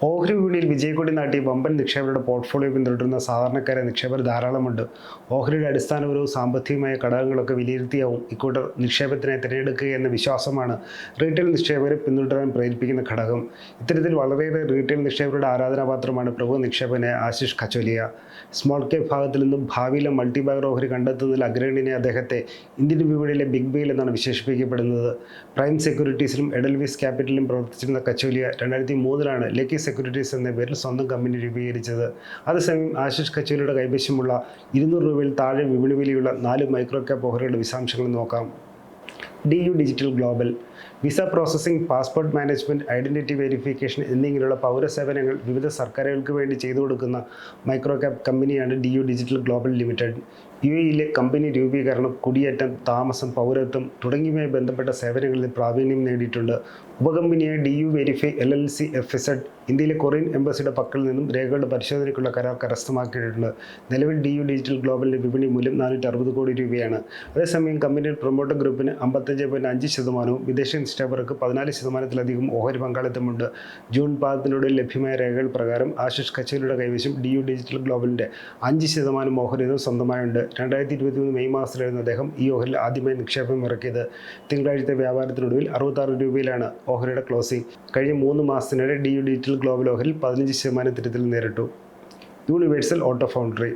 O ഓഹരി വിപണിയിൽ വിജയക്കൊടി നാട്ടി വമ്പൻ നിക്ഷേപകരുടെ പോർട്ട്ഫോളിയോ പിന്തുടരുന്ന സാധാരണക്കാരെ നിക്ഷേപർ ധാരാളമുണ്ട്. ഓഹരിയുടെ അടിസ്ഥാനപരവും സാമ്പത്തികമായ ഘടകങ്ങളൊക്കെ വിലയിരുത്തിയാവും ഇക്കൂട്ടർ നിക്ഷേപത്തിനെ തിരഞ്ഞെടുക്കുക എന്ന വിശ്വാസമാണ് റീറ്റെയിൽ നിക്ഷേപകരെ പിന്തുടരാൻ പ്രേരിപ്പിക്കുന്ന ഘടകം. ഇത്തരത്തിൽ വളരെയേറെ റീറ്റെയിൽ നിക്ഷേപരുടെ ആരാധനാപാത്രമാണ് പ്രഭു നിക്ഷേപകനെ ആശിഷ് കച്ചോലിയ. സ്മോൾ കേപ്പ് ഭാഗത്തിൽ നിന്നും ഭാവിയിലെ മൾട്ടി ബാഗർ ഓഹരി കണ്ടെത്തുന്നതിൽ അഗ്രഗണ്യനെ അദ്ദേഹത്തെ ഇന്ത്യൻ വിപണിയിലെ ബിഗ് ബെയിൽ എന്നാണ് വിശേഷിപ്പിക്കപ്പെടുന്നത്. പ്രൈം സെക്യൂരിറ്റീസിലും എഡൽവിസ് ക്യാപിറ്റലിലും പ്രവർത്തിച്ചിരുന്ന കച്ചോലിയ രണ്ടായിരത്തി മൂന്നിലാണ് ലക്കി സെക്യൂരിറ്റീസ് എന്ന പേരിൽ സ്വന്തം കമ്പനി രൂപീകരിച്ചത്. അതേസമയം ആശിഷ് കച്ചേരിയുടെ കൈവശമുള്ള ഇരുന്നൂറ് രൂപയിൽ താഴെ വിപണി വിലയുള്ള നാല് മൈക്രോ ക്യാപ് ഓഹരികളുടെ വിശദാംശങ്ങൾ നോക്കാം. D U digital global visa processing passport management identity verification എന്നിങ്ങനെയുള്ള പൗരസേവനങ്ങൾ വിവിധ സർക്കാരുകൾക്ക് വേണ്ടി ചെയ്തു കൊടുക്കുന്ന മൈക്രോ ക്യാപ് കമ്പനിയാണ് D U digital global limited. U എയിലെ കമ്പനി രൂപീകരണം കുടിയേറ്റം താമസം പൗരത്വം തുടങ്ങിയവയുമായി ബന്ധപ്പെട്ട സേവനങ്ങളിൽ പ്രാവീണ്യം നേടിയിട്ടുണ്ട്. ഉപകമ്പനിയായ D U verify L L C F S Ed ഇന്ത്യയിലെ കൊറിയൻ എംബസിയുടെ പക്കൽ നിന്നും രേഖകളുടെ പരിശോധനയ്ക്കുള്ള കരാർ കരസ്ഥമാക്കിയിട്ടുണ്ട്. നിലവിൽ ഡി യു ഡിജിറ്റൽ ഗ്ലോബലിന്റെ വിപണി മൂല്യം നാനൂറ്റി അറുപത് കോടി രൂപയാണ്. അതേസമയം കമ്പനിയുടെ പ്രൊമോട്ടർ ഗ്രൂപ്പിന് അമ്പത്തഞ്ച് പോയിന്റ് അഞ്ച് ശതമാനവും വിദേശ നിക്ഷേപകർക്ക് പതിനാല് ശതമാനത്തിലധികം ഓഹരി പങ്കാളിത്തമുണ്ട്. ജൂൺ പാദത്തിലൂടെ ലഭ്യമായ രേഖകൾ പ്രകാരം ആശിഷ് കച്ചേരിയുടെ കൈവശം ഡി യു ഡിജിറ്റൽ ഗ്ലോബലിന്റെ അഞ്ച് ശതമാനം ഓഹരി സ്വന്തമായുണ്ട്. രണ്ടായിരത്തി ഇരുപത്തി മൂന്ന് മെയ് മാസത്തിലായിരുന്നു അദ്ദേഹം ഈ ഓഹരിൽ ആദ്യമായി നിക്ഷേപം ഇറക്കിയത്. തിങ്കളാഴ്ചത്തെ വ്യാപാരത്തിനൊടുവിൽ അറുപത്താറ് രൂപയിലാണ് ഓഹരിയുടെ ക്ലോസിംഗ്. കഴിഞ്ഞ മൂന്ന് മാസത്തിനിടെ ഡി യു ഡിജിറ്റൽ ഗ്ലോബൽ ഓഹരിൽ പതിനഞ്ച് ശതമാനം തിരുത്തൽ നേരിട്ടു. യൂണിവേഴ്സൽ ഓട്ടോ ഫൗണ്ടറി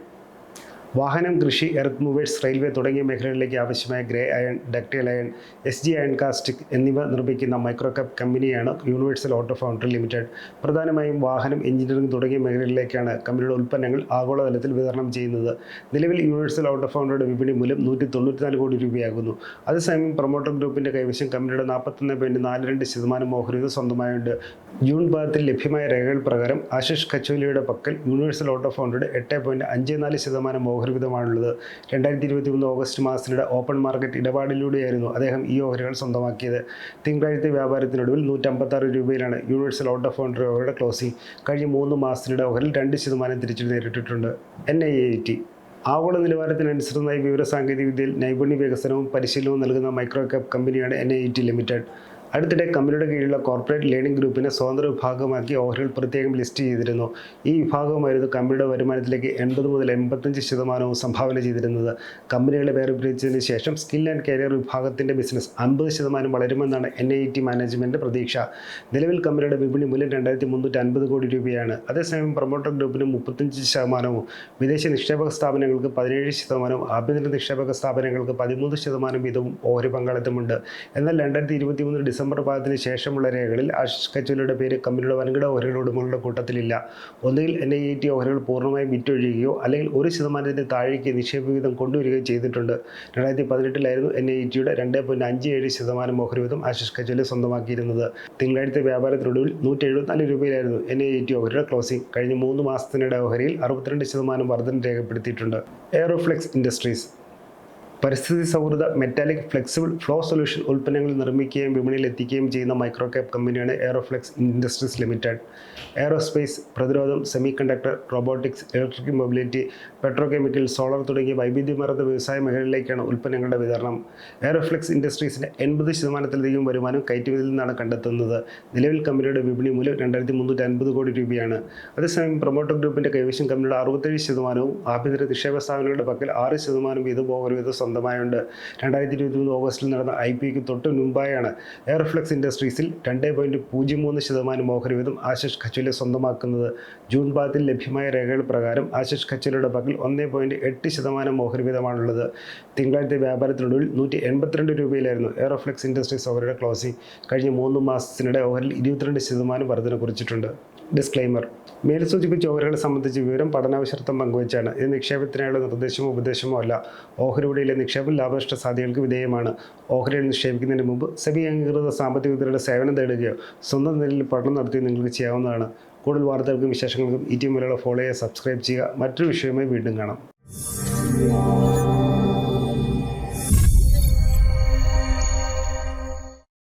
വാഹനം കൃഷി എർത്ത് മൂവേഴ്സ് റെയിൽവേ തുടങ്ങിയ മേഖലകളിലേക്ക് ആവശ്യമായ grey iron ductile iron S G iron casting എന്നിവ നിർമ്മിക്കുന്ന മൈക്രോ കപ്പ് കമ്പനിയാണ് യൂണിവേഴ്സൽ ഓട്ടോ ഫൗണ്ടറി ലിമിറ്റഡ്. പ്രധാനമായും വാഹനം എഞ്ചിനീയറിംഗ് തുടങ്ങിയ മേഖലകളിലേക്കാണ് കമ്പനിയുടെ ഉൽപ്പന്നങ്ങൾ ആഗോളതലത്തിൽ വിതരണം ചെയ്യുന്നത്. നിലവിൽ യൂണിവേഴ്സൽ ഓട്ടോ ഫൗണ്ടറിയുടെ വിപണി മൂല്യം നൂറ്റി തൊണ്ണൂറ്റിനാല് കോടി രൂപയാകുന്നു. അതേസമയം പ്രൊമോട്ടർ ഗ്രൂപ്പിന്റെ കൈവശം കമ്പനിയുടെ നാൽപ്പത്തൊന്ന് പോയിന്റ് നാല് രണ്ട് ശതമാനം ഓഹരികൾ സ്വന്തമായുണ്ട്. ജൂൺ പാദത്തിൽ ലഭ്യമായ രേഖകൾ പ്രകാരം ആശിഷ് കച്ചോലിയുടെ പക്കൽ യൂണിവേഴ്സൽ ഓട്ടോ ഫൗണ്ടറിയുടെ എട്ട് പോയിന്റ് അഞ്ച് നാല് ശതമാനം ഓഹരി വിധമാണുള്ളത് രണ്ടായിരത്തി ഇരുപത്തി മൂന്ന് ഓഗസ്റ്റ് മാസത്തിനിടെ ഓപ്പൺ മാർക്കറ്റ് ഇടപാടിലൂടെയായിരുന്നു അദ്ദേഹം ഈ ഓഹരികൾ സ്വന്തമാക്കിയത്. തിങ്കളാഴ്ച വ്യാപാരത്തിനൊടുവിൽ നൂറ്റമ്പത്താറ് രൂപയിലാണ് യൂണിവേഴ്സൽ ഔട്ട് ഓഫ് ഫൗണ്ടറി ഓഹരിയുടെ ക്ലോസിംഗ്. കഴിഞ്ഞ മൂന്ന് മാസത്തിനിടെ ഓഹരിൽ രണ്ട് ശതമാനം തിരിച്ചു നേരിട്ടിട്ടുണ്ട്. N I A T. ആഗോള നിലവാരത്തിനനുസൃതമായി വിവര സാങ്കേതികവിദ്യയിൽ നൈപുണ്യ വികസനവും പരിശീലനവും നൽകുന്ന മൈക്രോ ക്യാപ് കമ്പനിയാണ് എൻ ഐ ടി ലിമിറ്റഡ്. അടുത്തിടെ കമ്പനിയുടെ കീഴിലുള്ള കോർപ്പറേറ്റ് ലേണിംഗ് ഗ്രൂപ്പിനെ സ്വതന്ത്ര വിഭാഗമാക്കി ഓഹരികൾ പ്രത്യേകം ലിസ്റ്റ് ചെയ്തിരുന്നു. ഈ വിഭാഗമായിരുന്നു കമ്പനിയുടെ വരുമാനത്തിലേക്ക് എൺപത് മുതൽ എൺപത്തഞ്ച് ശതമാനവും സംഭാവന ചെയ്തിരുന്നത്. കമ്പനികളെ വേർപിരിച്ചതിന് ശേഷം സ്കിൽ ആൻഡ് കരിയർ വിഭാഗത്തിന്റെ ബിസിനസ് അൻപത് ശതമാനം വളരുമെന്നാണ് എൻ ഐ ടി മാനേജ്മെന്റ് പ്രതീക്ഷ. നിലവിൽ കമ്പനിയുടെ വിപണി മൂല്യം രണ്ടായിരത്തി മുന്നൂറ്റി അൻപത് കോടി രൂപയാണ്. അതേസമയം പ്രൊമോട്ടർ ഗ്രൂപ്പിന് മുപ്പത്തഞ്ച് ശതമാനവും വിദേശ നിക്ഷേപക സ്ഥാപനങ്ങൾക്ക് പതിനേഴ് ശതമാനവും ആഭ്യന്തര നിക്ഷേപക സ്ഥാപനങ്ങൾക്ക് പതിമൂന്ന് ശതമാനം വീതവും ഓഹരി പങ്കാളിത്തമുണ്ട്. എന്നാൽ രണ്ടായിരത്തി ഇരുപത്തി മൂന്ന് ഡിസംബർ പാദത്തിന് ശേഷമുള്ള രേഖകളിൽ ആഷിഷ് കച്ചോലിയുടെ പേര് കമ്പനിയുടെ വൻകിട ഓഹരികളുടെ ഉടമകളുടെ കൂട്ടത്തിലില്ല. ഒന്നുകിൽ എൻ ഐ ടി ഓഹരികൾ പൂർണമായും വിറ്റൊഴിയുകയോ അല്ലെങ്കിൽ ഒരു ശതമാനത്തിന് താഴേക്ക് നിക്ഷേപ വിഹിതം കൊണ്ടുവരികയോ ചെയ്തിട്ടുണ്ട്. രണ്ടായിരത്തി പതിനെട്ടിലായിരുന്നു എൻ ഐ ടിയുടെ രണ്ട് പോയിന്റ് അഞ്ച് ഏഴ് ശതമാനം ഓഹരി വിധം ആശിഷ് കച്ചോലി സ്വന്തമാക്കിയിരുന്നത്. തിങ്കളാഴ്ച വ്യാപാരത്തിനൊടുവിൽ നൂറ്റി എഴുപത്തിനാല് രൂപയിലായിരുന്നു എൻ ഐ ടി ഓഹരിയുടെ ക്ലോസിംഗ്. കഴിഞ്ഞ മൂന്ന് മാസത്തിനിടെ ഓഹരിയിൽ അറുപത്തിരണ്ട് ശതമാനം വർധന രേഖപ്പെടുത്തിയിട്ടുണ്ട്. എയറോഫ്ലെക്സ് ഇൻഡസ്ട്രീസ് പരിസ്ഥിതി സൗഹൃദ മെറ്റാലിക് ഫ്ലെക്സിബിൾ ഫ്ലോ സൊല്യൂഷൻ ഉൽപ്പന്നങ്ങൾ നിർമ്മിക്കുകയും വിപണിയിൽ എത്തിക്കുകയും ചെയ്യുന്ന മൈക്രോ ക്യാപ് കമ്പനിയാണ് എയറോഫ്ലെക്സ് ഇൻഡസ്ട്രീസ് ലിമിറ്റഡ് എയറോസ്പേസ് പ്രതിരോധം semiconductor robotics electric mobility petrochemical solar തുടങ്ങിയ വൈവിധ്യമാർന്ന വ്യവസായ മേഖലയിലേക്കാണ് ഉൽപ്പന്നങ്ങളുടെ വിതരണം. എയറോഫ്ലെക്സ് ഇൻഡസ്ട്രീസിന്റെ എൺപത് ശതമാനത്തിലധികം വരുമാനം കയറ്റുമതിയിൽ നിന്നാണ് കണ്ടെത്തുന്നത്. നിലവിൽ കമ്പനിയുടെ വിപണി മൂല്യം രണ്ടായിരത്തി മുന്നൂറ്റി അൻപത് കോടി രൂപയാണ്. അതേസമയം പ്രൊമോട്ടർ ഗ്രൂപ്പിന്റെ കൈവശം കമ്പനിയുടെ അറുപത്തേഴ് ശതമാനവും ആഭ്യന്തര നിക്ഷേപ സ്ഥാപനങ്ങളുടെ പക്കൽ ആറ് ശതമാനം വീതം ഓഹരി വീതം സ്വന്തമായുണ്ട്. രണ്ടായിരത്തി ഇരുപത്തി മൂന്ന് ഓഗസ്റ്റിൽ നടന്ന ഐ പിക്ക് തൊട്ട് മുമ്പായാണ് എയർഫ്ലെക്സ് ഇൻഡസ്ട്രീസിൽ രണ്ട് പോയിന്റ് പൂജ്യം മൂന്ന് ശതമാനം ഓഹരി വീതം ആശിഷ് ഖച്ചുലെ സ്വന്തമാക്കുന്നത്. ജൂൺ പാദത്തിൽ ലഭ്യമായ രേഖകൾ പ്രകാരം ആശിഷ് ഖച്ചുലയുടെ പക്കൽ ഒന്ന് പോയിന്റ് എട്ട് ശതമാനം ഓഹരി വീതമാണുള്ളത്. തിങ്കളാഴ്ച വ്യാപാരത്തിനൊടുവിൽ നൂറ്റി എൺപത്തിരണ്ട് രൂപയിലായിരുന്നു എയറോഫ്ലെക്സ് ഇൻഡസ്ട്രീസ് ഓഹരിയുടെ ക്ലോസിംഗ്. കഴിഞ്ഞ മൂന്ന് മാസത്തിനിടെ ഓഹരിൽ ഇരുപത്തിരണ്ട് ശതമാനം വർധന കുറിച്ചിട്ടുണ്ട്. ഡിസ്ക്ലൈമർ മേൽ സൂചിപ്പിച്ച ഓഹരികളെ സംബന്ധിച്ച് വിവരം പഠനാവശ്യർത്ഥം പങ്കുവച്ചാണ്. ഇത് നിക്ഷേപത്തിനായുള്ള നിർദ്ദേശമോ ഉപദേശമോ അല്ല. ഓഹരിയുടെ നിക്ഷേപം ലാഭനഷ്ട സാധ്യതകൾക്ക് വിധേയമാണ്. ഓഹരിയിൽ നിക്ഷേപിക്കുന്നതിന് മുമ്പ് സെബി അംഗീകൃത സാമ്പത്തിക വിദഗ്ധരുടെ സേവനം തേടുകയോ സ്വന്തം നിലയിൽ പഠനം നടത്തി നിങ്ങൾക്ക് ചെയ്യാവുന്നതാണ്. കൂടുതൽ വാർത്തകൾക്കും വിശേഷങ്ങൾക്കും ഇ ടി മലയാളം ഫോളോ ചെയ്യുക സബ്സ്ക്രൈബ് ചെയ്യുക. മറ്റൊരു വിഷയവുമായി വീണ്ടും കാണാം.